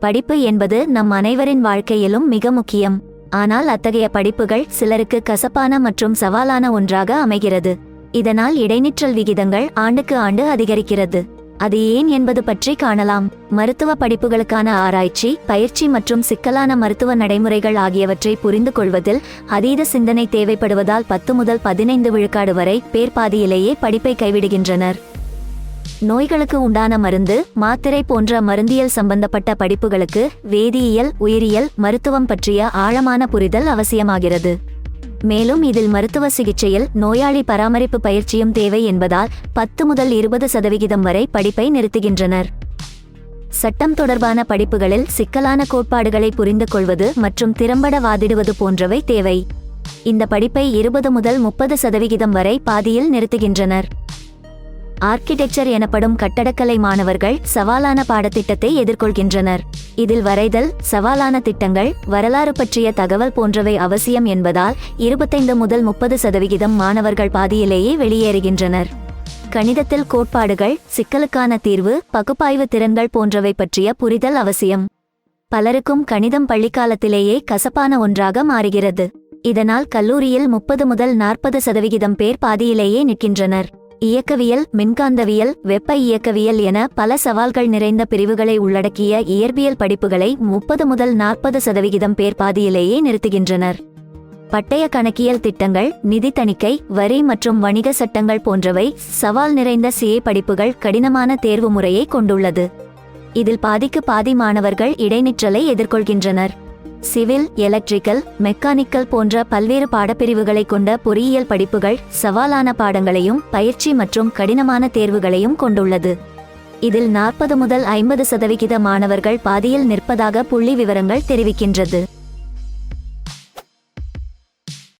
படிப்பு என்பது நம் அனைவரின் வாழ்க்கையிலும் மிக முக்கியம். ஆனால் அத்தகைய படிப்புகள் சிலருக்கு கசப்பான மற்றும் சவாலான ஒன்றாக அமைகிறது. இதனால் இடைநிற்றல் விகிதங்கள் ஆண்டுக்கு ஆண்டு அதிகரிக்கிறது. அது ஏன் என்பது பற்றி காணலாம். மருத்துவ படிப்புகளுக்கான ஆராய்ச்சி பயிற்சி மற்றும் சிக்கலான மருத்துவ நடைமுறைகள் ஆகியவற்றை புரிந்து கொள்வதில் அதீத சிந்தனை தேவைப்படுவதால் பத்து முதல் பதினைந்து விழுக்காடு வரை பேர் பாதியிலேயே படிப்பை கைவிடுகின்றனர். நோய்களுக்கு உண்டான மருந்து மாத்திரை போன்ற மருந்தியல் சம்பந்தப்பட்ட படிப்புகளுக்கு வேதியியல் உயிரியல் மருத்துவம் பற்றிய ஆழமான புரிதல் அவசியமாகிறது. மேலும் இதில் மருத்துவ சிகிச்சையில் நோயாளி பராமரிப்பு பயிற்சியும் தேவை என்பதால் பத்து முதல் இருபது சதவிகிதம் வரை படிப்பை நிறுத்துகின்றனர். சட்டம் தொடர்பான படிப்புகளில் சிக்கலான கோட்பாடுகளை புரிந்து கொள்வது மற்றும் திறம்பட வாதிடுவது போன்றவை தேவை. இந்த படிப்பை இருபது முதல் முப்பது சதவிகிதம் வரை பாதியில் நிறுத்துகின்றனர். ஆர்க்கிடெக்சர் எனப்படும் கட்டடக்கலை மாணவர்கள் சவாலான பாடத்திட்டத்தை எதிர்கொள்கின்றனர். இதில் வரைதல் சவாலான திட்டங்கள் வரலாறு பற்றிய தகவல் போன்றவை அவசியம் என்பதால் இருபத்தைந்து முதல் முப்பது சதவிகிதம் மாணவர்கள் பாதியிலேயே வெளியேறுகின்றனர். கணிதத்தில் கோட்பாடுகள் சிக்கலுக்கான தீர்வு பகுப்பாய்வு திறன்கள் போன்றவை பற்றிய புரிதல் அவசியம். பலருக்கும் கணிதம் பள்ளிக்காலத்திலேயே கசப்பான ஒன்றாக மாறுகிறது. இதனால் கல்லூரியில் முப்பது முதல் நாற்பது சதவிகிதம் பேர் பாதியிலேயே நிற்கின்றனர். இயக்கவியல் மின்காந்தவியல் வெப்ப இயக்கவியல் என பல சவால்கள் நிறைந்த பிரிவுகளை உள்ளடக்கிய இயற்பியல் படிப்புகளை முப்பது முதல் நாற்பது சதவிகிதம் பேர் பாதியிலேயே நிறுத்துகின்றனர். பட்டய கணக்கியல் திட்டங்கள் நிதி தணிக்கை வரி மற்றும் வணிக சட்டங்கள் போன்றவை சவால் நிறைந்த சிஏ படிப்புகள் கடினமான தேர்வு முறையை கொண்டுள்ளது. இதில் பாதிக்கு பாதி மாணவர்கள் இடைநிற்றலை எதிர்கொள்கின்றனர். சிவில் எலக்ட்ரிக்கல் மெக்கானிக்கல் போன்ற பல்வேறு பாடப்பிரிவுகளை கொண்ட பொறியியல் படிப்புகள் சவாலான பாடங்களையும் பயிற்சி மற்றும் கடினமான தேர்வுகளையும் கொண்டுள்ளது. இதில் நாற்பது முதல் ஐம்பது சதவிகித மாணவர்கள் பாதியில் நிற்பதாக புள்ளி விவரங்கள் தெரிவிக்கின்றது.